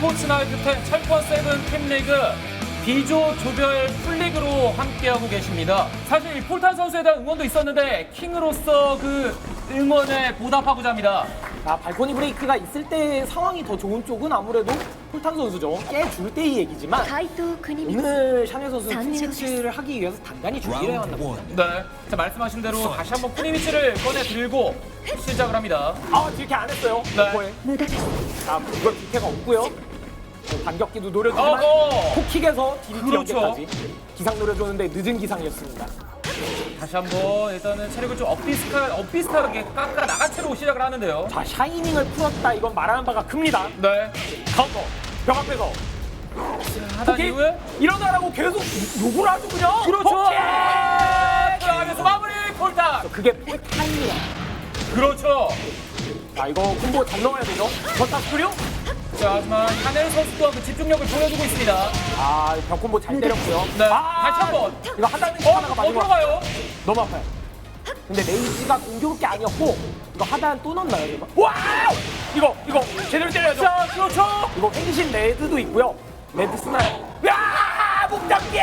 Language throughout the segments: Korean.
네, 더 e스포츠 나이트 10 철권 세븐 팀리그 B조 조별 풀리그로 함께하고 계십니다. 사실 이 폴탄 선수에 대한 응원도 있었는데 킹으로서 그 응원에 보답하고자 합니다. 아, 발코니 브레이크가 있을 때 상황이 더 좋은 쪽은 아무래도 폴탄 선수죠. 깨줄 때의 얘기지만 怪盗国光 오늘 샤넬 선수는 잔류를 푸시치를 하기 위해서 단단히 준비를 해왔나 Round 봅니다. one. 네, 자 말씀하신 대로 다시 한번 프리미치를 꺼내 들고 시작을 합니다. 아, 딜캐 안 했어요. 네. 이거에. 無駄です 자, 이걸 딜캐가 없고요. 뭐 반격기도 노려주지만 어허! 코킥에서 DDT 그렇죠. 연계까지 기상 노려줬는데 늦은 기상이었습니다. 다시 한번 일단은 체력을 좀 업비스타, 업비스타하게 깎아 나간 채로 시작을 하는데요. 자, 샤이닝을 풀었다. 이건 말하는 바가 큽니다. 네, 카운터. 벽 앞에서. 하단 코킥. 이후에 일어나라고 계속 욕을 하죠, 그냥. 그렇죠. 코킥! 아, 들어가면서 마무리 폴탄. 그게 폴타임이야. 그렇죠. 자, 이거 콤보 잘 넣어야 되죠. 버타 스크류? 자, 하지만 하넬 선수도 그 집중력을 보여주고 있습니다. 아, 벽 콤보 잘 때렸고요. 네, 아, 다시 한 번. 이거 하단에 어, 하나가 어 마지막. 들어가요. 너무 아파요. 근데 레이지가 공격할 게 아니었고 이거 하단 또 넣나요, 이거? 와! 이거 이거 제대로 때려야죠. 자, 그렇죠. 이거 횡신 레드도 있고요. 레드 스나요. 야! 목장기!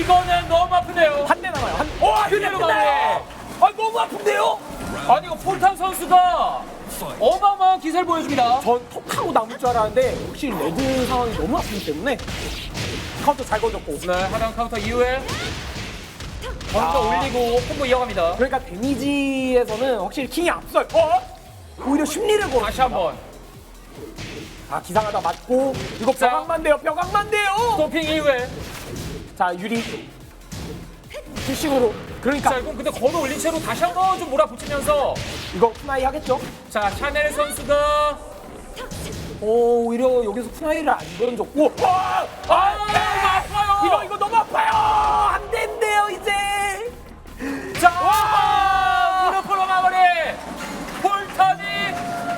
이거는 너무 아프네요. 한 대 남아요. 한. 와, 그대로 나요. 아, 너무 아픈데요? 아니, 이거 폴탄 선수가 어마어마한 기세를 보여줍니다. 전 톡하고 남을 줄 알았는데 혹시 레드 상황이 너무 아프기 때문에 카운터 잘 걸렸고. 네, 하단 카운터 이후에 먼저 올리고 콤보 이어갑니다. 그러니까 데미지에서는 확실히 킹이 앞서요. 어? 오히려 심리를 걸어. 다시 한 번. 아 기상하다 맞고 이거 자. 벽악만 돼요. 벽악만 돼요. 도핑 이후에. 자 유리 필식으로 그러니까 자, 이건 근데 걸어 올린 채로 다시 한 번 좀 몰아붙이면서 이거 푸나이 하겠죠? 자, 샤넬 선수가 오 오히려 여기서 푸나이를 안 던졌고 와! 아, 아, 아파요. 이거 이거 너무 아파요 안 된대요 이제 자, 무릎으로 마무리. 폴탄이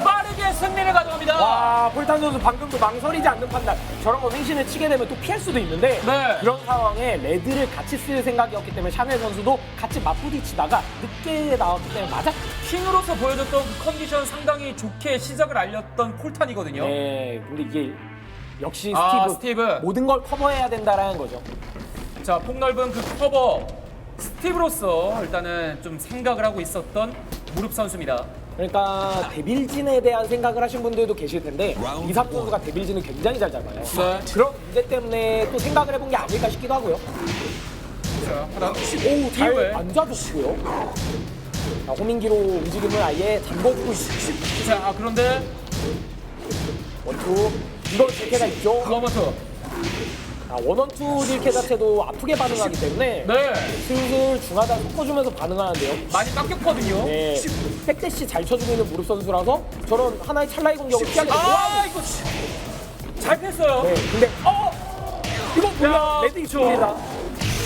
빠르게 승리를 가져갑니다. 와 폴탄 선수 방금도 망설이지 않는 판단 저런 거 횡신을 치게 되면 또 피할 수도 있는데 네. 그런 상황에 레드를 같이 쓸 생각이었기 때문에 샤넬 선수도 같이 맞부딪히다가 늦게 나왔기 때문에 맞았 킹으로서 보여줬던 그 컨디션 상당히 좋게 시작을 알렸던 폴탄이거든요. 네 근데 이게 역시 아, 스티브, 스티브. 모든 걸 커버해야 된다라는 거죠 자, 폭넓은 그 커버 스티브로서 일단은 좀 생각을 하고 있었던 무릎 선수입니다. 그러니까 데빌진에 대한 생각을 하신 분들도 계실 텐데 이삭 선수가 데빌진을 굉장히 잘 잡아요 네. 그런 문제 때문에 또 생각을 해본 게 아닐까 싶기도 하고요 자. 오, 잘 이후에. 앉아줬고요. 자, 호민기로 움직임을 아예 잠궈주고 있습니다. 자, 아, 그런데 원투. 이건 딜캐가 있죠. 워머트. 자, 원원투 딜캐 자체도 아프게 반응하기 때문에 네. 슬슬 중하단 섞어주면서 반응하는데요. 많이 깎였거든요. 네. 백대시 잘 쳐주고 있는 무릎 선수라서 저런 하나의 찰나의 공격을 피하게. 아, 이거 잘 뺐어요. 네. 근데, 어! 이거 야, 뭐야? 레드 그쵸. 있습니다.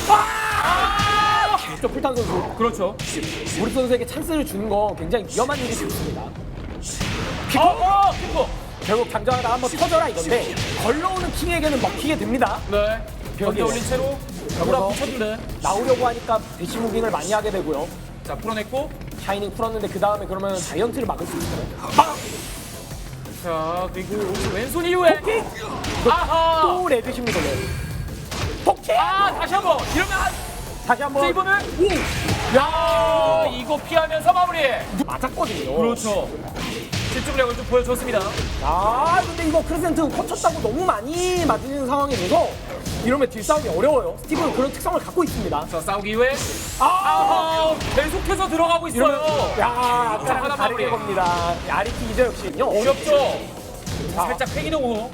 아! 저 풀탄 선수. 그렇죠. 무릎 선수에게 찬스를 주는 건 굉장히 위험한 일이 있습니다. 피코. 어, 피코. 결국 장전하다 한번 터져라 이건데 걸러오는 킹에게는 먹히게 됩니다. 네. 벽에 올린 채로. 무릎 붙였는데. 나오려고 하니까 대시 무빙을 많이 하게 되고요. 자, 풀어냈고. 샤이닝 풀었는데 그 다음에 그러면 자이언트를 막을 수 있어요. 아! 자, 그리고 왼손 이후에. 킥! 아하. 또 레드십니다. 네. 톡킥! 아, 다시 한 번. 이러면 한. 다시 한번 자, 이번은. 오! 야, 이거 피하면서 마무리. 맞았거든요. 그렇죠. 집중력을 좀 보여줬습니다. 아 근데 이거 크레센트 꽂혔다고 너무 많이 맞는 상황이 돼서 이러면 딜싸움이 어려워요. 스티브는 그런 특성을 갖고 있습니다. 자, 싸우기 이후에. 아! 아하. 계속해서 들어가고 있어요. 이러면 야 자, 아까랑 하나 다르게 마무리. 겁니다. 아리티이죠 역시요. 어렵죠. 자, 살짝 후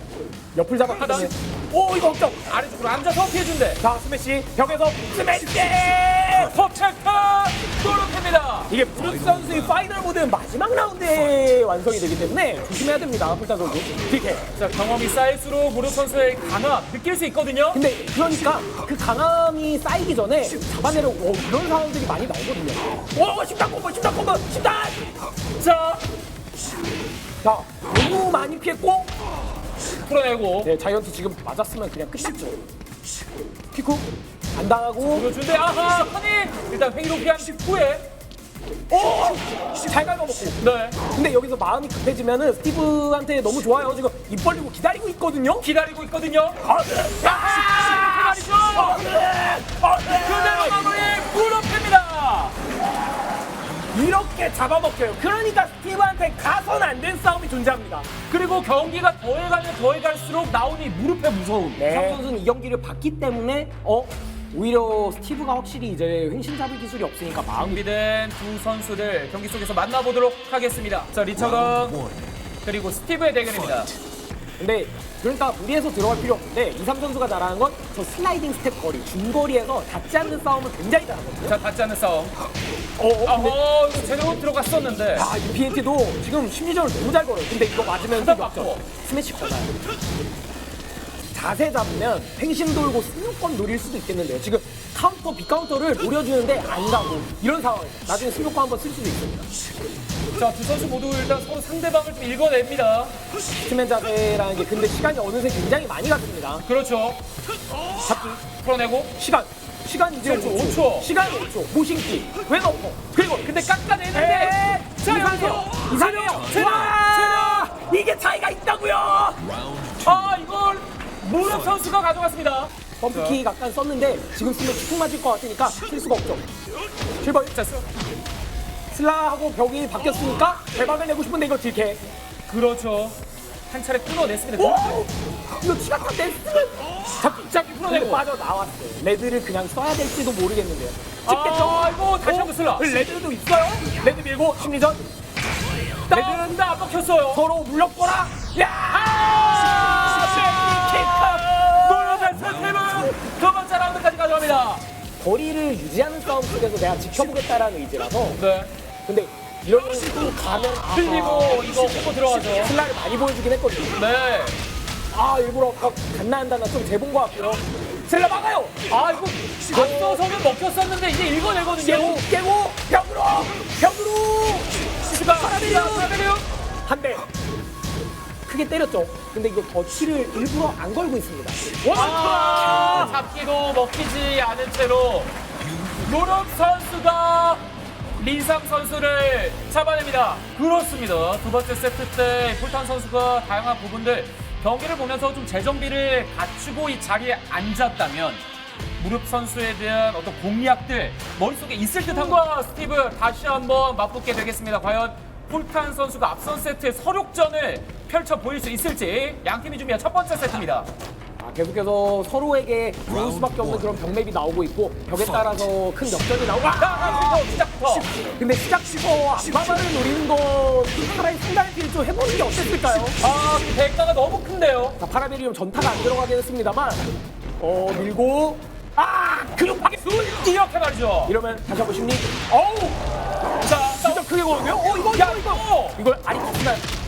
옆을 잡았거든요. 하단. 오 이거 억점. 아래쪽으로 앉아서 피해준대. 자 스매시 벽에서 스매시 포체크 노력합니다. 이게 브루스 선수의 파이널 모드는 마지막 라운드에 완성이 되기 때문에 조심해야 됩니다 풀타 선수 딜캐 자 경험이 쌓일수록 무릎 선수의 강함 느낄 수 있거든요. 근데 그러니까 그 강함이 쌓이기 전에 잡아내려 오, 이런 상황들이 많이 나오거든요. 오 심장 콤보 심장 콤보 심장 자. 자 너무 많이 피했고. 풀어내고. 네 자이언트 지금 맞았으면 그냥 끝났죠. 피쿠 안 당하고 보여준대 아하 커닝 일단 횡로 피한 후에 오! 잘 긁어먹고. 네. 근데 여기서 마음이 급해지면은 스티브한테 너무 좋아요. 지금 입 벌리고 기다리고 있거든요. 기다리고 있거든요. 아! 말이죠. 그대로 마무리 무릎입니다. 이렇게 잡아먹혀요. 그러니까 스티브한테 가선 안 된 싸움이 존재합니다. 그리고 경기가 더해가면 더해갈수록 나오니 무릎의 무서움. 네. 상 선수는 이 경기를 봤기 때문에 어 오히려 스티브가 확실히 이제 횡신 잡을 기술이 없으니까 마음이 준비된 두 선수를 경기 속에서 만나보도록 하겠습니다. 자 리처강 그리고 스티브의 대결입니다. 근데 그러니까 무리해서 들어갈 필요 없는데 이삼 선수가 잘하는 건 저 슬라이딩 스텝 거리 중거리에서 닿지 않는 싸움을 굉장히 잘하거든요. 자 닿지 않는 싸움. 어, 어, 근데 어허 이거 제대로 들어갔었는데. 아, 이 BNT도 지금 심리전을 너무 잘 걸어요. 근데 이거 맞으면 하나 역전. 맞고. 스매시 걸어요. 자세 잡으면 횡신 돌고 승용권 노릴 수도 있겠는데요. 지금 카운터, 비카운터를 노려주는데 안 가고 이런 상황이에요. 나중에 승용권 한번 쓸 수도 있습니다. 자 두 선수 모두 일단 서로 상대방을 좀 읽어냅니다. 스맨 자세라는 게 근데 시간이 어느새 굉장히 많이 갔습니다. 그렇죠. 잡기, 풀어내고 시간. 시간 이제 그렇죠, 5초. 5초. 시간 5초. 모신기. 왼어퍼. 그리고 근데 깎아내는데. 에자 이상해요. 이상해요. 무릎 선수가 가져갔습니다. 범프킥 약간 썼는데 지금 쓰면 툭 맞을 것 같으니까 쓸 수가 없죠. 출발. 자 스- 슬라하고 벽이 바뀌었으니까 대박을 내고 싶은데 이거 들게. 그렇죠. 한 차례 끊어냈습니다. 오! 이거 치가타 냈으면 잡기. 잡기 풀어내고. 근데 빠져 나왔어요. 레드를 그냥 써야 될지도 모르겠는데요. 찍겠죠? 아 이거 다시 한번 슬라. 레드도 있어요. 레드 밀고 심리전. 레드는 다안 먹혔어요. 서로 물려보라. 야! 두 번째 라운드까지 가져갑니다. 거리를 유지하는 싸움 속에서 내가 지켜보겠다라는 의지라서. 네. 근데 이런 거 가면 아하. 흘리고 이거 호고 들어가죠. 슬라를 많이 보여주긴 했거든요. 네. 아 일부러 안 갔나 좀 재본 것 같고요. 슬라 막아요. 아 이거 앞서서는 먹혔었는데 이제 읽어내거든요. 깨고 깨고 벽으로 벽으로 시가 사베리움. 한 대. 크게 때렸죠. 근데 이거 더치를 일부러 안 걸고 있습니다. 와 잡기도 먹히지 않은 채로 노력 선수가 민상 선수를 잡아냅니다. 그렇습니다. 두 번째 세트 때 폴탄 선수가 다양한 부분들 경기를 보면서 좀 재정비를 갖추고 이 자리에 앉았다면 무릎 선수에 대한 어떤 공략들 머릿속에 있을 듯한과 스티브 다시 한번 맞붙게 되겠습니다. 과연 폴탄 선수가 앞선 세트의 서륙전을 펼쳐 보일 수 있을지 양 팀이 준비한 첫 번째 세트입니다. 아, 계속해서 서로에게 좋을 수밖에 없는 그런 벽맵이 나오고 있고 벽에 따라서 큰 역전이 나오고 아! 자, 그리고 시작부터 근데 시작부터 앞마마를 노리는 거 차라리 상단필 좀 해보는 게 어땠을까요? 아, 이 대가가 너무 큰데요. 자, 파라베리움 전타가 안 들어가긴 했습니다만 어 밀고 아 근육파괴 이렇게 말이죠. 이러면 다시 한번 심리 어우 자, 진짜 크게 거는데요? 어 이거 야, 이거 이거. 이걸 아리킥 치면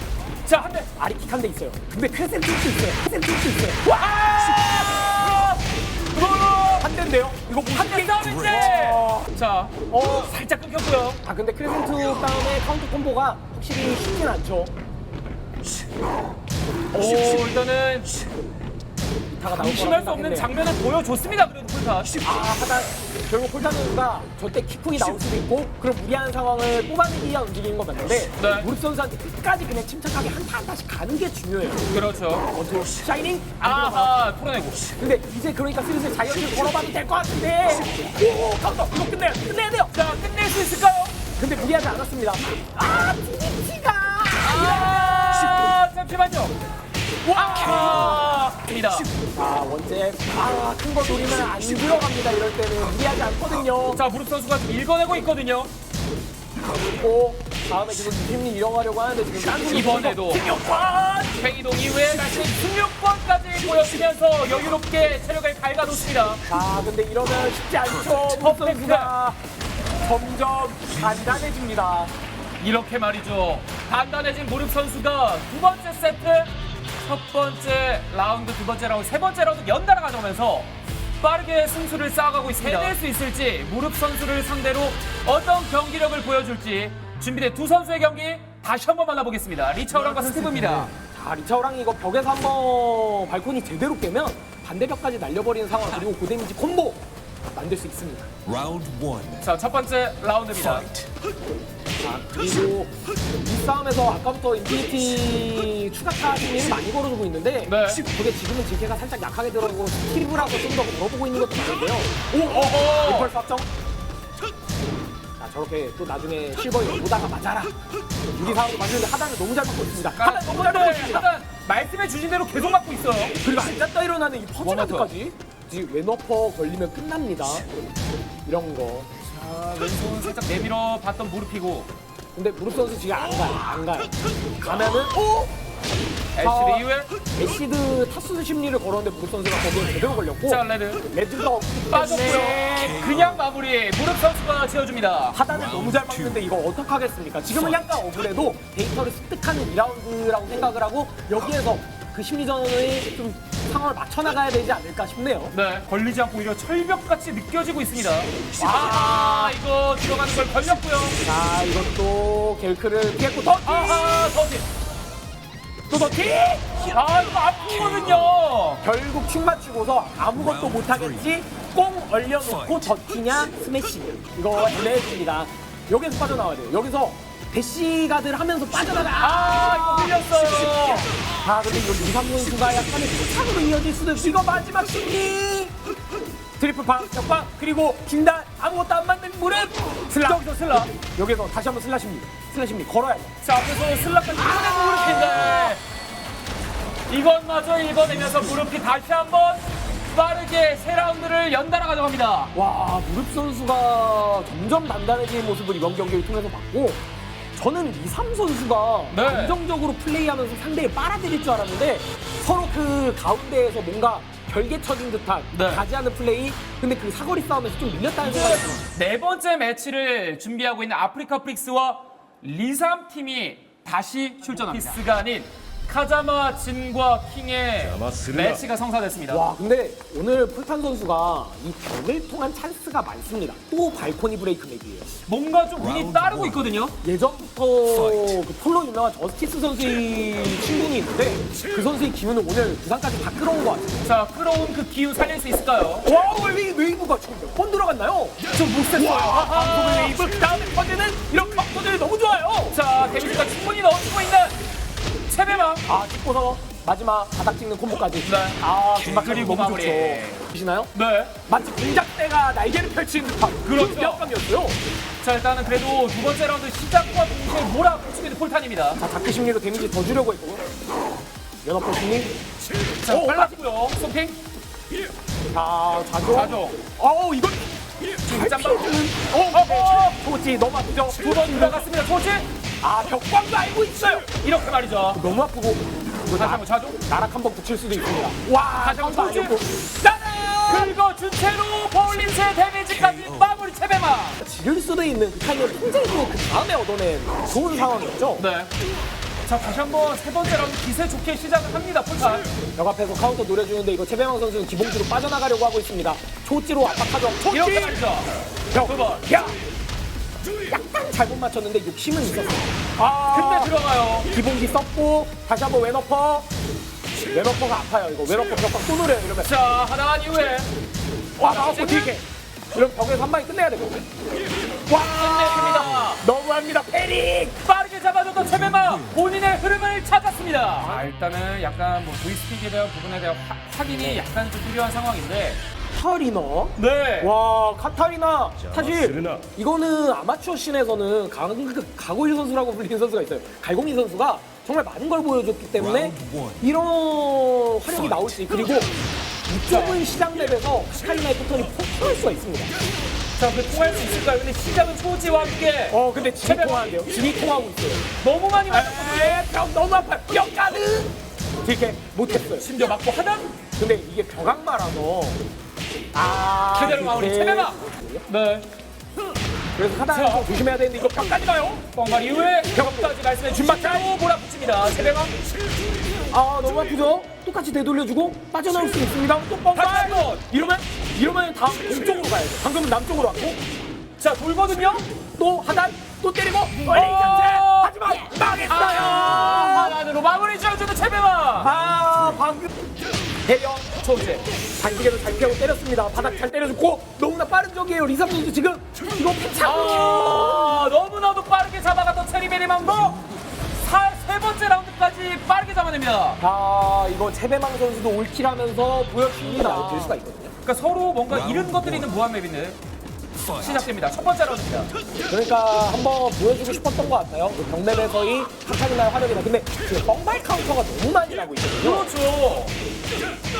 자, 한 대. 아리킥 한 대 있어요 근데 크레센트도 있어요 크레센트도 있어요 와! 한 대인데요 이거 한대 싸움인데. 와. 자, 어, 살짝 끊겼고요. 아 근데 크레센트 다음에 카운터 콤보가 확실히 쉽진 않죠 오, 일단은 다가 나올 의심할 수 거라 없는 생각했네요. 장면을 보여줬습니다. 그래도 폴탄. 아 하다 결국 폴타누가 저때 킥풍이 나올 수도 있고 그런 무리한 상황을 뽑아내기 위한 움직이는 건 맞는데 네. 무릎 선수한테 끝까지 그냥 침착하게 한타 한 타씩 가는 게 중요해요 그렇죠. 원투 샤이닝 안 들어가 아하, 풀어내고. 근데 이제 그러니까 슬슬 자이언트 걸어봐도 될 것 같은데 오 카운터 이거 끝내야 끝내야 돼요 자, 끝낼 수 있을까요? 근데 무리하지 않았습니다 아 디디치가 아, 잠시만요. 와! 입니다. 아 원제 아 큰 거 노리면 안 들어갑니다 이럴 때는 무리하지 않거든요 자, 무릎 선수가 지금 읽어내고 있거든요. 오 다음에 지금 유심히 이어가려고 하는데 지금 딴 이번에도. 김영권 팽이동 이후에 다시 16번까지 보여주면서 여유롭게 체력을 갉아놓습니다. 자 근데 이러면 쉽지 않죠 선수가 점점 단단해집니다 이렇게 말이죠. 단단해진 무릎 선수가 두 번째 세트, 첫 번째 라운드, 두 번째 라운드, 세 번째 라운드 연달아 가져가면서 빠르게 승수를 쌓아가고 있습니다. 해낼 수 있을지 무릎 선수를 상대로 어떤 경기력을 보여줄지 준비된 두 선수의 경기 다시 한번 만나보겠습니다. 리차오랑과 스티브입니다. 자 리차오랑이 이거 벽에서 한번 발코니 제대로 깨면 반대 벽까지 날려버리는 상황 그리고 고데미지 콤보 만들 수 있습니다 Round one. 자, 첫 번째 라운드입니다. Fight. 자, 그리고 이 싸움에서 아까부터 인피니티 추가 타임을 많이 걸어주고 있는데 네. 그게 지금은 진캐가 살짝 약하게 들어오고 스킬브라고 좀더 물어보고 있는 것도 많은데요. 오, 어허. 임펄스 확정. 자, 저렇게 또 나중에 실버에 오다가 맞아라. 유리 상황도 맞는데 하단을 너무 잘 맞고 있습니다. 하단 너무 잘 맞고 있습니다. 하단 말씀해 주신 대로 계속 맞고 있어요. 그리고 앉았다 일어나는 이 원마터. 퍼즐까지 지금 왼어퍼 걸리면 끝납니다. 이런 거. 자, 왼손 살짝 내밀어 봤던 무릎이고 근데 무릎 선수 지금 안 가요. 안 가요. 가면은 오! 애쉬드 이후에 애시드 타수 심리를 걸었는데 무릎 선수가 거기에 제대로 걸렸고 자, 레드 레드가 없기 빠졌고요. 때문에 그냥 마무리 무릎 선수가 지어줍니다. 하단을 너무 잘 막는데 이거 어떡하겠습니까? 지금은 약간 억울해도 데이터를 습득하는 2라운드라고 생각을 하고 여기에서 그 심리전의 좀 상황을 맞춰나가야 되지 않을까 싶네요. 네, 걸리지 않고 오히려 철벽같이 느껴지고 있습니다. 아, 이거 들어가는 걸 걸렸고요. 자, 이것도 겔크를 피했고 더 아하, 더지. 또 더티! 아, 이거 아프거든요. 결국 춤 맞추고서 아무것도 못하겠지 꽁 얼려놓고 더티냐 스매시 이거 애매해집니다 여기서 빠져나와야 돼요 여기서 대시가드를 하면서 빠져나가. 아, 이거 흘렸어요. 아 근데 이거 유삼 선수가 약간의 부착으로 이어질 수도 있어 이거 마지막 승리! 트리플 방 역방 그리고 중단. 아무것도 안 맞는 무릎. 슬라. 여기서 슬라. 여기서 다시 한번 슬라십니다. 슬라십니다. 걸어야 돼. 자, 앞에서 슬라까지 이번에 무릎인데. 이것마저 읽어내면서 무릎이 다시 한번 빠르게 세 라운드를 연달아 가져갑니다. 와 무릎 선수가 점점 단단해지는 모습을 이번 경기를 통해서 봤고 저는 이삼 선수가 네. 안정적으로 플레이하면서 상대를 빨아들일 줄 알았는데 서로 그 가운데에서 뭔가 결계 쳐진 듯한 네. 가지하는 플레이 근데 그 사거리 싸움에서 좀 밀렸다는 생각이 들어요 네 번째 매치를 준비하고 있는 아프리카 프릭스와 리삼 팀이 다시 출전합니다. 피스가 아닌 카자마 진과 킹의 매치가 성사됐습니다. 와 근데 오늘 풀탄 선수가 이 벽을 통한 찬스가 많습니다 또 발코니 브레이크 맥이에요 뭔가 좀 운이 따르고 있거든요. 예전부터 그 폴로 유명한 저스티스 선수의 친분이 있는데 그 선수의 기운을 오늘 부산까지 다 끌어온 것 같아요 자, 끌어온 그 기운 살릴 수 있을까요? 와, 웨이, 웨이브가 지금 몇 번 들어갔나요? 좀 못셌어요. 방송의 웨이브, 그 다음에 퍼즈는 이런 컴퍼들이 너무 좋아요. 자, 데미지가 충분히 넣어주고 있는 체베망. 아, 찍고서 마지막 바닥 찍는 콤보까지. 네. 아, 그리고 그리고 너무 마무리. 좋죠. 보시나요? 네. 마치 공작대가 날개를 펼친 그렇죠. 그런 감이었어요. 자, 일단은 그래도 두 번째 라운드 시작과 동시에 몰아붙이고 있는 폴탄입니다. 자, 다크 심리로 데미지 더 주려고 했고. 연합 심리. 자, 오, 빨라지고요. 소핑. 자, 자조. 자조. 어우, 이건 짬밥. 어, 어, 어. 도지 너무 아프죠? 두 번 들어갔습니다. 토지. 아, 벽광도 알고 있어요. 이렇게 말이죠. 너무 아프고. 이거 다시 나, 한번 자조. 나락 한 번 붙일 수도 있습니다. 와, 다시 한번 도지. 아니었고. 짜잔! 긁어준 채로 버울림스의 데미지까지 마무리 체베망. 지를 수도 있는 그 타이밍을 통제해주고 그 다음에 얻어낸 좋은 상황이었죠. 네. 자, 다시 한번 세 번째 라운드 기세 좋게 시작을 합니다. 폴탄. 역 앞에서 카운터 노려주는데 이거 최배망 선수는 기봉지로 빠져나가려고 하고 있습니다. 초지로 압박하죠. 초지! 이렇게 말이죠. 벽! 두 번. 야! 약간 잘못 맞췄는데 욕심은 있었어요. 아, 근데 들어가요. 기봉지 썼고 다시 한번 왼어퍼. 왼어퍼가 아파요. 이거 왼어퍼 벽박 또 노려요. 이러면 자, 하나 이후에 와 나왔고 뒤게. 이런 벽에서 한 방에 끝내야 되거든요. 와! 끝냈습니다. 너무합니다. 패링! 빠르게 잡아줬던 최배마 본인의 흐름을 찾았습니다. 아, 일단은 약간 뭐 조이스틱에 대한 부분에 대한 화- 확인이 약간 좀 필요한 상황인데. 카리너. 네. 와 카타리나. 사실 이거는 아마추어 씬에서는 강, 가고일 선수라고 불리는 선수가 있어요. 갈공이 선수가 정말 많은 걸 보여줬기 때문에 이런 활약이 나올 수 있고 그리고 이쪽은 시장 랩에서 카타리나의 패턴이 폭주할 수가 있습니다. 자, 그 통할 수 있을까요? 근데 시작은 초지와 함께 어 근데 진이 통하는데요. 진이 통하고 있어요. 너무 많이 맞았고 에병 너무 아파요. 뼈가드 이렇게 못했어요. 심지어 맞고 하단 근데 이게 벽악마라서 아 그대로 마무리 이게- 최배마. 네. 그래서 하단에서 조심해야 되는데 이거 벽까지 가요 뻥발 이후에 벽까지 말씀해 대로 몰아붙입니다. 최배마. 아 너무 아프죠? 똑같이 되돌려주고 빠져나올 수 있습니다. 또 다시 뻥발. 한 번. 이러면 이러면 다음 동쪽으로 가야 돼. 방금은 남쪽으로 왔고 자, 돌거든요. 또 하단 또 때리고 멀리 어! 견제. 하지만 망했어요. 아, 하단으로 마무리 지어주는 최배마. 아 방금 대령 초지. 반지게도 잘 피하고 때렸습니다. 바닥 잘 때려줬고 너무나 빠른 적이에요. 리사 선수 지금 이거 패착으로 아, 너무나 체리베리 망고 사, 세 번째 라운드까지 빠르게 잡아냅니다. 자, 이거 채배망 선수도 올킬하면서 보여줍니다. 될 수가 있거든요. 그러니까 서로 뭔가 잃은 것들이 있는 무한맵인데 시작됩니다. 첫 번째 라운드입니다. 그러니까 한번 보여주고 싶었던 것 같아요. 그 경맵에서의 한타이날 화력이나. 근데 그 뻥발 카운터가 너무 많이 나고 있거든요. 그렇죠.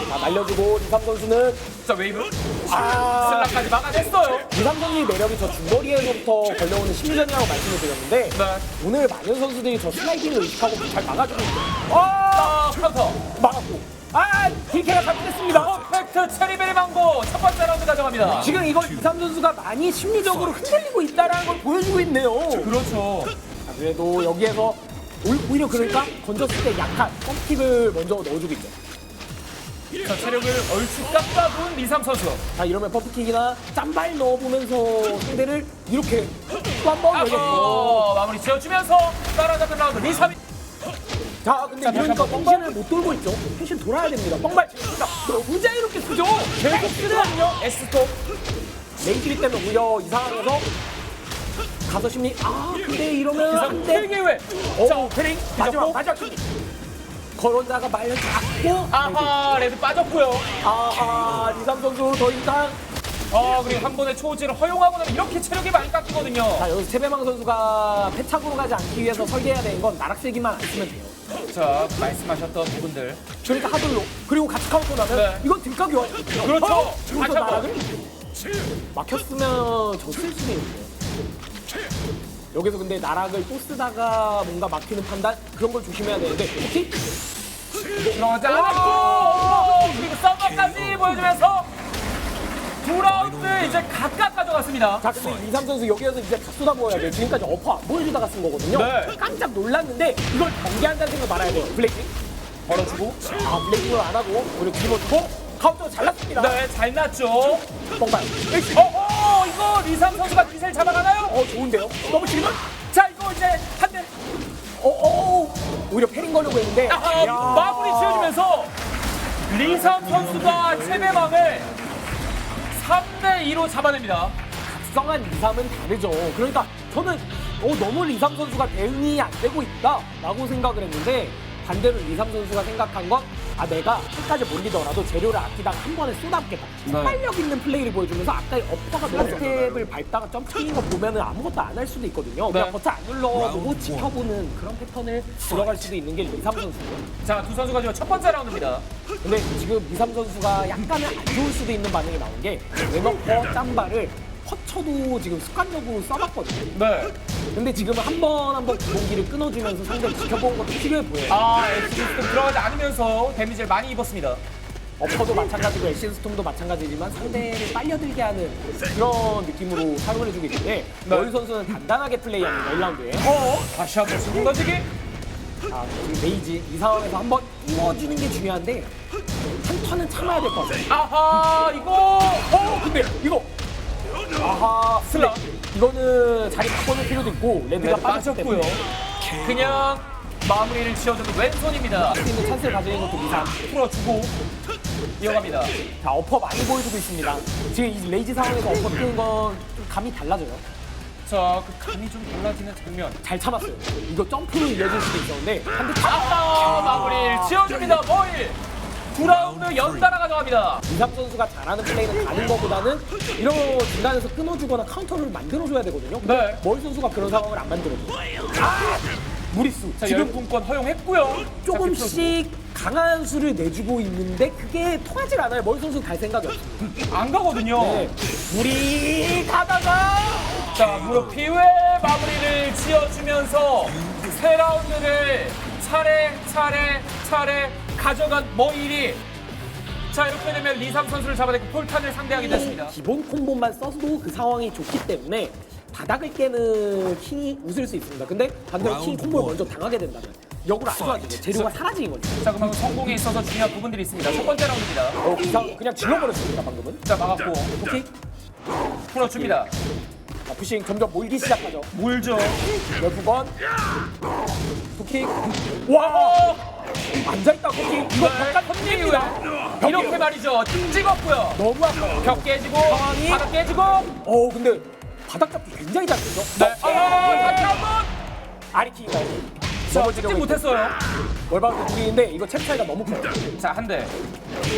자, 날려주고 이삼 선수는 자 웨이브 아, 슬라까지 막아냈어요. 이삼 선수의 매력이 저 중거리에서부터 걸려오는 심리전이라고 말씀을 드렸는데 네. 오늘 많은 선수들이 저 슬라이딩을 의식하고 잘 막아주고 있어요. 아 카운터. 막았고. 아, 딜캐가 잘못됐습니다. 퍼펙트 체리베리 망고 첫 번째 라운드 가져갑니다. 지금 이걸 이삼 선수가 많이 심리적으로 흔들리고 있다는 걸 보여주고 있네요. 그렇죠. 자, 그래도 여기에서 올- 오히려 그러니까 건졌을 때 약한 펌킥을 먼저 넣어주고 있죠. 자 체력을 얼추 깎아둔 리삼 선수. 자 이러면 펌프킥이나 짬발 넣어보면서 상대를 이렇게 또 한번 열렸고. 아호 마무리 지어주면서 따라잡는 라운드 리삼이. 자 근데 자, 이러니까 펜신을 못 돌고 있죠. 펜신 돌아야 됩니다. 뻥발 너무 자유롭게 쓰죠. 계속 쓰거든요. 에스톱. 레이지리 때문에 오히려 이 상황에서 가서 심리. 아 근데 이러면 안 돼. 세계회. 오 페링 마지막. 마지막. 걸어다가 말려 잡고. 아하 레드 빠졌고요. 아아 리삼 선수 더 이상 아 그리고 한 번의 초지를 허용하고 나면 이렇게 체력이 많이 깎이거든요. 자 여기서 채배망 선수가 패착으로 가지 않기 위해서 설계해야 되는 건 나락세기만 안 쓰면 돼요. 자 말씀하셨던 부분들. 그러니까 하들로 그리고 같이 카운터 나면 네. 이건 등가 교환. 그렇죠. 어? 한 번. 나락을 막혔으면 졌을 수도 있어요. 여기서 근데 나락을 또 쓰다가 뭔가 막히는 판단 그런 걸 조심해야 되는데 혹시 들어가지 않았고 그리고 서버까지 보여주면서 두 라운드 이제 각각 가져갔습니다. 자 근데 이삼 선수 여기에서 이제 다 쏟아부어야 돼. 지금까지 어퍼 안 보여주다가 쓴 거거든요. 네. 깜짝 놀랐는데 이걸 경계한다는 생각 말아야 돼요. 블레이킹. 걸어주고 아 블레이킹을 안 하고 오히려 뒤집어주고 카운터 잘랐습니다. 네 잘 났죠. 뻥발. 어 어 이거 리삼 선수가 기세를 잡아가나요? 어 좋은데요? 너무 길면? 자 이거 이제 한 대. 어, 어, 오히려 패링 걸려고 했는데 이야. 마무리 지어주면서 리삼 선수가 체배망을 3대 2로 잡아냅니다. 각성한 리삼은 다르죠. 그러니까 저는 어, 너무 리삼 선수가 대응이 안 되고 있다라고 생각을 했는데 반대로 리삼 선수가 생각한 건 아 내가 끝까지 몰리더라도 재료를 아끼다가 한 번에 쏟아붓겠다. 순발력 있는 플레이를 보여주면서 아까의 어퍼가 스텝을 밟다가 점프인 거 보면은 아무것도 안 할 수도 있거든요. 그냥 네. 버튼 안 눌러보고 지켜보는 그런 패턴을 들어갈 수도 있는 게 리삼 선수예요. 자 두 선수가 지금 첫 번째 라운드입니다. 근데 지금 미삼 선수가 약간은 안 좋을 수도 있는 반응이 나온 게 웨너퍼 짬바를 허쳐도 지금 습관적으로 써봤거든요. 네. 근데 지금 한 번 한번 구동기를 끊어주면서 상대를 지켜보는 것도 필요해 보여요. 아 엑스리스트 들어가지 않으면서 데미지를 많이 입었습니다. 어퍼도 마찬가지고 애쉬 스톰도 마찬가지지만 상대를 빨려들게 하는 그런 느낌으로 사용을 해주기 때문에 네. 너희 선수는 단단하게 플레이합니다. 1라운드에. 어 다시 한번 승부 던지기. 아, 지금 레이지 이 상황에서 한번 띄워주는 게 중요한데 한 턴은 참아야 될 것 같아요. 아하 이거 어 근데 이거 아하 슬라. 이거는 자리 바꿔줄 필요도 있고 레드가 네, 빠졌고요. 그냥 마무리를 지어주는 왼손입니다. 있는 찬스를 가지는 것도 미상 풀어주고 이어갑니다. 자 어퍼 많이 보여주고 있습니다 지금 이 레이지 상황에서 어퍼 뛰는 건좀 감이 달라져요 자, 그 감이 좀 달라지는 장면. 잘 참았어요 이거 점프로 이어질 수도 있었는데 한대 차 아하 마무리를 지어줍니다. 모일 두 라운드 연달아 가져갑니다. 이삼 선수가 잘하는 플레이는 가는 것보다는 이런 중간에서 끊어주거나 카운터를 만들어줘야 되거든요 근데 네. 머리 선수가 그런 상황을 안 만들어줘요 아 무리수 자, 지금 열분권 허용했고요. 조금씩 강한 수를 내주고 있는데 그게 통하질 않아요. 머리 선수 갈 생각이. 자, 안 가거든요. 네. 우리 가다가 자, 무릎 이후에 마무리를 지어주면서 세 라운드를 차례, 차례, 차례 가져간 모일이 자, 이렇게 되면 리삼 선수를 잡아내고 폴탄을 상대하게 됐습니다. 기본 콤보만 써도 그 상황이 좋기 때문에 바닥을 깨는 킹이 웃을 수 있습니다. 근데 반대로 킹 콤보를 먼저 당하게 된다면 역으로 아주 아주 재료가 사라지는 거죠. 자, 그럼 성공에 있어서 중요한 부분들이 있습니다. 첫 번째 라운드입니다. 어, 그냥, 그냥 질러버렸습니다, 방금은. 자, 막았고 오케이? 풀어줍니다. 자, 푸싱 점점 몰기 시작하죠. 물죠. 12번. 도킥. 와! 앉아있다, 도킥. 이거 이후에 선택입니다. 이렇게 말이죠. 찍었고요. 너무 아파요. 벽 깨지고 상황이- 바닥 깨지고 어 근데 바닥 잡기 굉장히 잘 되죠? 네. 아, 다시 한 번. 아리키인가요? 자, 찍지 못했어요. 월바운드 둘이인데 이거 체 차이가 너무 커요. 자, 한 대.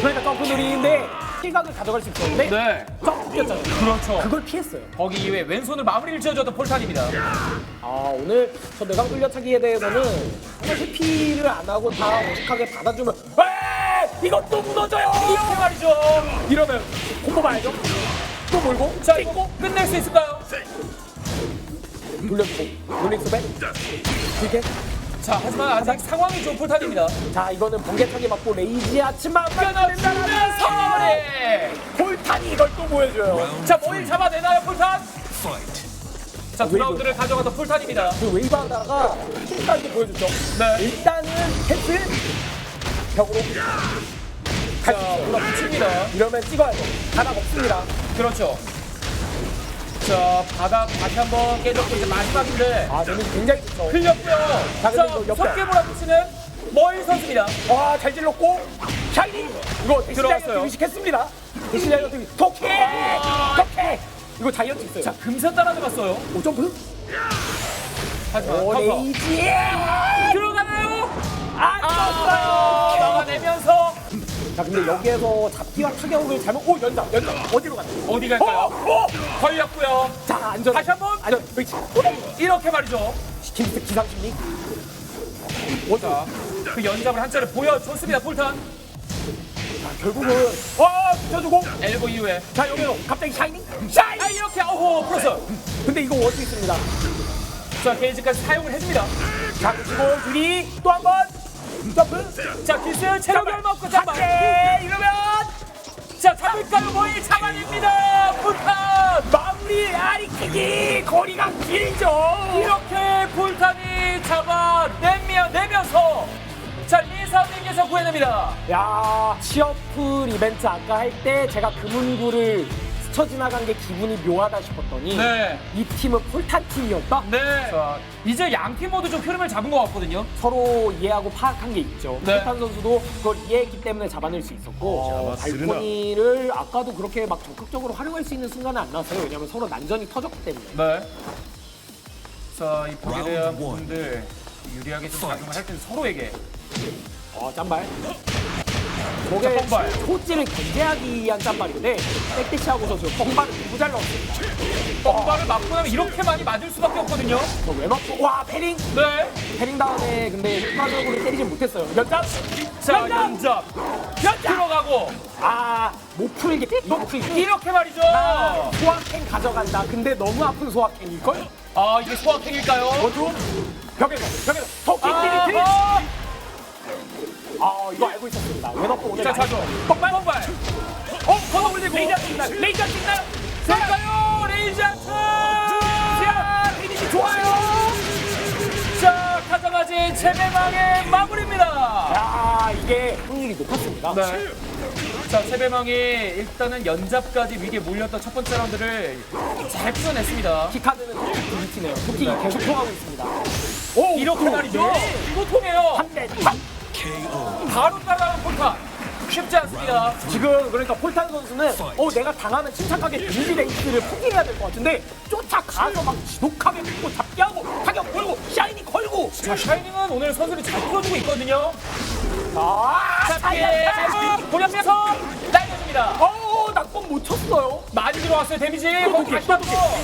그러니까 점프 누리인데 실각을 가져갈 수 있었는데 네. 점프 뛰었잖아요. 그렇죠. 그걸 피했어요. 거기 이후에 왼손을 마무리를 지어줬던 폴탄입니다. 아 오늘 저 내강 돌려차기에 대해서는 정말 회피를 안 하고 다 오직하게 받아주면 에 이것도 무너져요. 이렇게 말이죠. 이러면 콤보 봐야죠. 또 몰고 자, 이거 끝낼 수 있을까요? 돌려주고 롤링스 백 이렇게 자, 하지만 아직 상황이 좋은 폴탄입니다. 자 이거는 번개차기 맞고 레이지 아츠만 끊어주면서 마무리. 폴탄이 이걸 또 보여줘요. 자, 머리 잡아내나요, 폴탄? 자, 두 라운드를 가져가던 폴탄입니다. 그 웨이브 하다가 킹까지 보여줬죠. 네. 일단은 패스 벽으로 자, 올라붙입니다. 이러면 찍어야죠. 바닥 없습니다. 그렇죠. 자, 바닥 다시 한번 깨졌고 이제 마지막인데 아 저는 굉장히 좋죠. 흘렸고요. 자, 옆에. 석계 몰아붙이는 머일 선수입니다. 와 잘 질렀고 샤이니 이거 들어갔어요. 대시자이언트 의식했습니다. 대시자이언트 토끼 토끼 이거 자이언트 있어요. 자, 금세 따라잡았어요. 오 점프 하지만 오 커버. 레이지 들어가나요? 안 아, 떴어요. 막아내면서 자 근데 여기에서 잡기와 타격을 잘못 오 연장 연장 어디로 갔나? 어디 갈까요? 오! 걸렸고요. 자 안전 다시 한번. 안전 브이치 이렇게 말이죠. 김스 기상심리 자, 그 연장을 한 차례 보여줬습니다, 폴탄. 결국은 와 붙여주고 엘보 이후에. 자 여기서 갑자기 샤이닝 샤이 아, 이렇게, 어호, 풀었어요. 근데 이거 원수 있습니다 자, 게이지까지 사용을 해줍니다. 자 그리고 둘이 또 한번 점프 자, 기스 얼마 없고 잡아. 네 이러면 자, 잡을까요? 머리 잡아냅니다. 폴탄. 마무리 아리키기 거리가 길죠 이렇게 폴탄이 잡아내며 내면서 자 리사님께서 구해냅니다. 야 취업풀 이벤트 아까 할 때 제가 금은구를 스쳐 지나간 게 기분이 묘하다 싶었더니 네. 이 팀은 폴탄 팀이었다 네. 자, 이제 양팀 모두 좀 흐름을 잡은 것 같거든요. 서로 이해하고 파악한 게 있죠. 네. 폴탄 선수도 그걸 이해했기 때문에 잡아낼 수 있었고 발코니를 아까도 그렇게 막 적극적으로 활용할 수 있는 순간은 안 나왔어요. 왜냐면 서로 난전이 터졌기 때문에. 네. 자, 이 벽에 대한 부분들 유리하게 좀 작용을 할 때는 서로에게 어 짠발. 자, 저게 뻥발. 호찌를 견제하기 위한 짠발인데 백대시하고 선수 뻥발을 너무 잘 넣었습니다. 뻥발을 맞고 나면 이렇게 많이 맞을 수밖에 없거든요. 저 왼어퍼 와 패링 네. 패링 다음에 근데 추가적으로 때리진 못했어요. 연장 자, 연장 들어가고 아못 풀게 못 풀게 이렇게 말이죠. 아, 소확행 가져간다. 근데 너무 아픈 소확행일 걸? 아, 이게 소확행일까요? 원투 벽에서 벽에서 토끼 찌릿 아, 아 이거 알고 있었습니다. 왼어퍼 오늘 자, 많이 자죠. 뻥발, 뻥발. 어, 걷어 올리고. 레이저 찍나요? 레이저 찍나요? 될까요? 레이저트! 자, 피니시 좋아요. 자, 가져가진 체배망의 마무리입니다. 야 이게 확률이 높았습니다. 네. 자, 체배망이 일단은 연잡까지 위기에 몰렸던 첫 번째 라운드를 잘 풀어냈습니다. 키카드는 토끼 두기치네요. 토끼 계속 통하고 있습니다. 오 이렇게 말이죠. 이거 통해요. 한대 탕. 바로 따라가는 폴탄. 쉽지 않습니다. 지금 그러니까 폴탄 선수는 어 내가 당하면 침착하게 데미지 레이스를 포기해야 될 것 같은데 쫓아가서 막 지독하게 붙고 잡기 하고 타격 걸고 샤이니 걸고 자, 샤이닝은 오늘 선수를 잘 풀어주고 있거든요. 아 사이언 돌려면서 날려줍니다. 어우 낙법 못 쳤어요 많이 들어왔어요, 데미지. 또 거기 도끼 다시 번.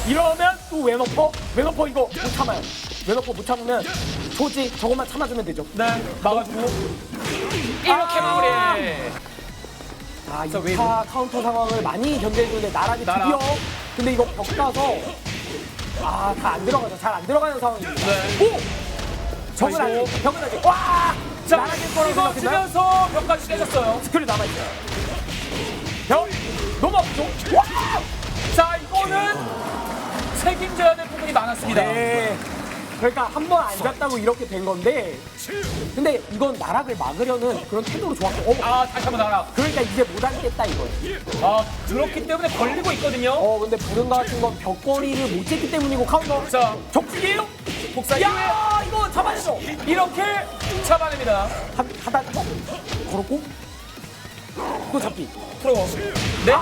이러면 또 왼어퍼 왼어퍼 이거 못 참아요 왼어퍼 못 참으면 조지 저것만 참아주면 되죠 네, 막아주고. 이렇게 아. 마무리. 아 자, 2차 카운터 상황을 많이 견제해주는데 나락이 나락. 드디어 근데 이거 벽 가서 아 다 안 들어가죠 잘 안 들어가는 상황입니다 네. 오! 벽은 아이고. 아직 벽은 아직 와! 자, 이거? 치면서 벽까지 깨졌어요. 스크류 남아있어요 벽 너무 아프죠? 와! 자, 이거는 책임져야 될 부분이 많았습니다. 네. 그러니까 한 번 안 잡다고 이렇게 된 건데 근데 이건 나락을 막으려는 그런 태도로 좋았고 어, 아, 다시 한번 나라. 그러니까 이제 못 앉겠다 이거예요 아, 그렇기 때문에 걸리고 있거든요. 어 근데 부른가 같은 건 벽거리를 못 쟀기 때문이고 카운터 자, 적중이에요? 복사 이후에 야 이거 잡아내죠 이렇게 잡아냅니다. 하, 하다 어? 걸었고 또 잡기 프로. 네.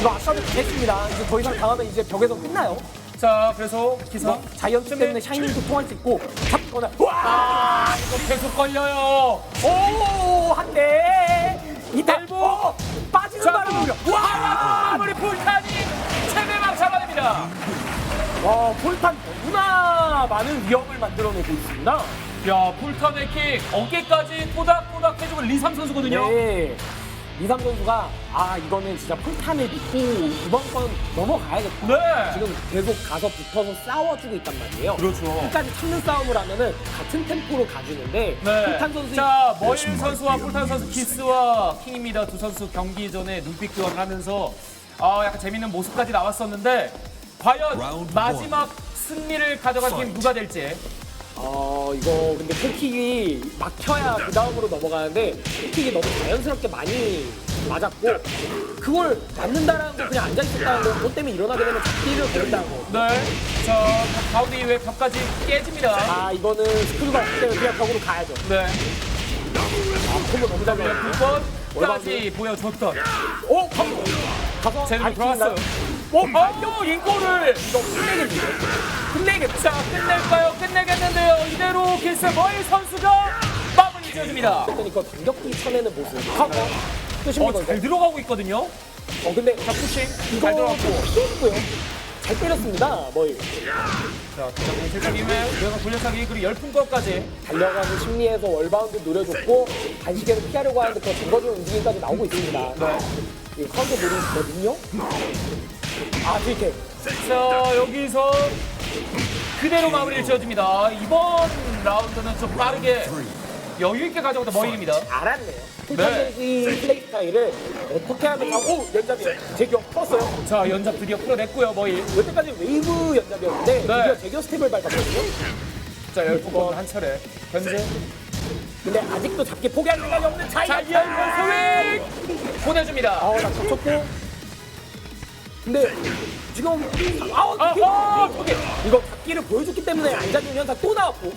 이거 아까도 당했습니다 이제 더 이상 당하면 이제 벽에서 끝나요 자, 그래서 기사. 이거 자이언트 때문에 샤이닝도 통할 수 있고 잡거나 와! 아, 이거 계속 걸려요. 오! 한 대! 이탈 엘보! 어! 빠지는 자, 오려. 와! 마무리 풀탄이 최대박 잡아냅니다. 와, 폴탄 너무나 많은 위협을 만들어내고 있습니다. 야, 풀탄의 킥 어깨까지 토닥토닥 해주는 리삼 선수거든요. 네. 이삼 선수가 아 이거는 진짜 폴탄을 믿고 이번 건 넘어가야겠다. 네. 지금 계속 가서 붙어서 싸워주고 있단 말이에요. 그렇죠. 끝까지 참는 싸움을 하면은 같은 템포로 가주는데 네. 폴탄 선수 자, 머일 선수와 폴탄 선수 키스와 킹입니다. 두 선수 경기 전에 눈빛 교환을 하면서 아, 약간 재밌는 모습까지 나왔었는데 과연 마지막 승리를 가져간 팀 누가 될지. 어 이거 근데 폴킥이 막혀야 그 다음으로 넘어가는데 폴킥이 너무 자연스럽게 많이 맞았고 그걸 맞는다라는 거 그냥 앉아 있었다는 거 그것 때문에 일어나게 되면 잡기를 걸린다는 거. 네. 자, 가운데 이후에 벽까지 깨집니다. 아 이거는 스크루가 없기 때문에 그냥 벽으로 가야죠. 네. 아 콤보 너무 잘두 맞았고. 번까지 보여줬던 오 가서 가서 제대로 안 들어왔어요. 튀긴가 어, 인골을 이거 끝내겠는데? 끝내겠다. 자 끝낼까요? 끝내겠는데요. 이대로 길세 머일 선수가 마무리 지어줍니다. 그랬더니 그 반격기 쳐내는 모습. 커버. 끝입니다. 어, 잘 들어가고 있거든요. 어 근데 자 푸싱 이거 잘 들어갔고. 피했고요. 잘 때렸습니다. 뭐이 자 대장님 실장 이후에 내가 돌려차기 그리고 열풍거까지. 달려가는 심리에서 월바운드 노려줬고 반시계를 피하려고 하는데 그 증거준 움직임까지 나오고 있습니다. 네. 이 카운터 노리거든요. 아 이렇게 자 여기서 그대로 마무리를 지어줍니다. 이번 라운드는 좀 빠르게 여유 있게 가져오다 머일입니다. 알았네요. 네. 풀탄전시 플레이 스타일을 어떻게 하면 다, 오 연잡이에요. 제격 떴어요. 자 연잡 드디어 풀어냈고요 머일. 여태까지 웨이브 연잡이었는데 드디어 제격 스텝을 밟았거든요. 자 열풍거 한 차례 견제. 근데 아직도 잡기 포기할 생각이 없는 자 자이언트. 이현 스윙 보내줍니다. 아우 나 쳤고. 근데 지금 아우 아하! 오케이. 이거 잡기를 보여줬기 때문에 안 잡는 현상 또 나왔고.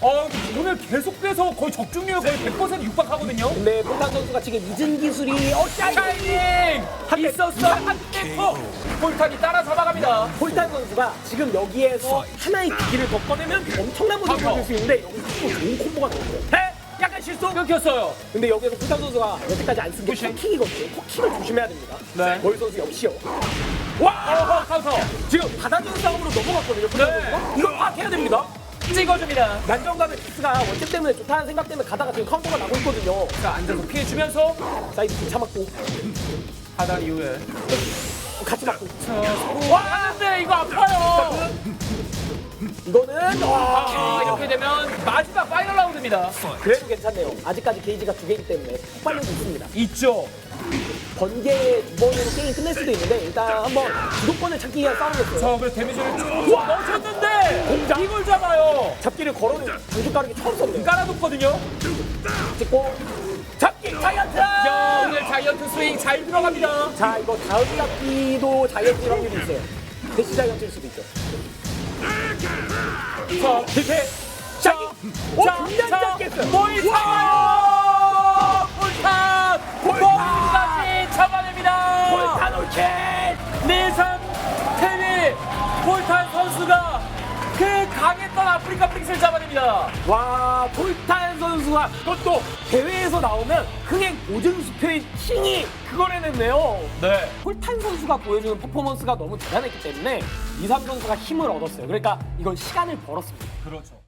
어, 오늘 계속해서 거의 적중률 거의 100% 육박하거든요. 근데 폴탄 선수가 지금 잊은 기술이 어 샤이. 샤이닝! 있었어! 한대 톡! 폴탄이 따라 잡아갑니다. 폴탄 선수가 지금 여기에서 하나의 기기를 더 꺼내면 엄청난 모습을. 보여줄 수 있는데 여기서 또 좋은 콤보가 나왔어요. 해! 약간 실수 끊겼어요. 근데 여기서 폴탄 선수가 여태까지 안 쓴게 푸싱. 코킥이거든요. 코킥을 조심해야 됩니다. 네. 머리 선수 역시요. 와! 어허, 카운터! 지금 받아주는 싸움으로 넘어갔거든요. 폴탄 네. 선수가. 이거 꽉 해야 됩니다. 찍어줍니다. 난정감의 키스가 원체 때문에 좋다는 생각 때문에 가다가 지금 카운터가 나고 있거든요. 자, 앉아서 피해주면서 사이드 좀 참았고 하단 이후에. 어, 같이 맞고. 자. 와! 하는데 이거 아파요! 이거는 아, 와 이렇게 되면 마지막 파이널 라운드입니다. 그래도 괜찮네요. 아직까지 게이지가 두 개이기 때문에 폭발력이 있습니다. 있죠. 번개 두 번으로 게임 끝낼 수도 있는데 일단 한번 주도권을 찾기 위한 싸움이었어요. 자, 그래서 데미지를 쭉 넣으셨는데! 이걸 잡아요! 잡기를 걸어는 장주 가르기 처음 썼네요. 깔아뒀거든요. 찍고 잡기 자이언트! 야, 오늘 자이언트 스윙 잘 들어갑니다. 자 이거 다음 잡기도 자이언트 확률이 있어요. 대시 자이언트일 수도 있죠. 자, 이렇게 자, 오, 짧게 했어요. 모이 잡아요! 볼탄! 볼탄까지 잡아냅니다! 볼탄 올킬! 니산 테리 볼탄 선수가 그 강했던 아프리카 프릭스를 잡아냅니다. 와 볼탄 선수가 그것도 대회에서 나오면 흥행 보증 수표의 킹이 그걸 해냈네요. 네. 폴탄 선수가 보여주는 퍼포먼스가 너무 대단했기 때문에 이삼 선수가 힘을 얻었어요. 그러니까 이건 시간을 벌었습니다. 그렇죠.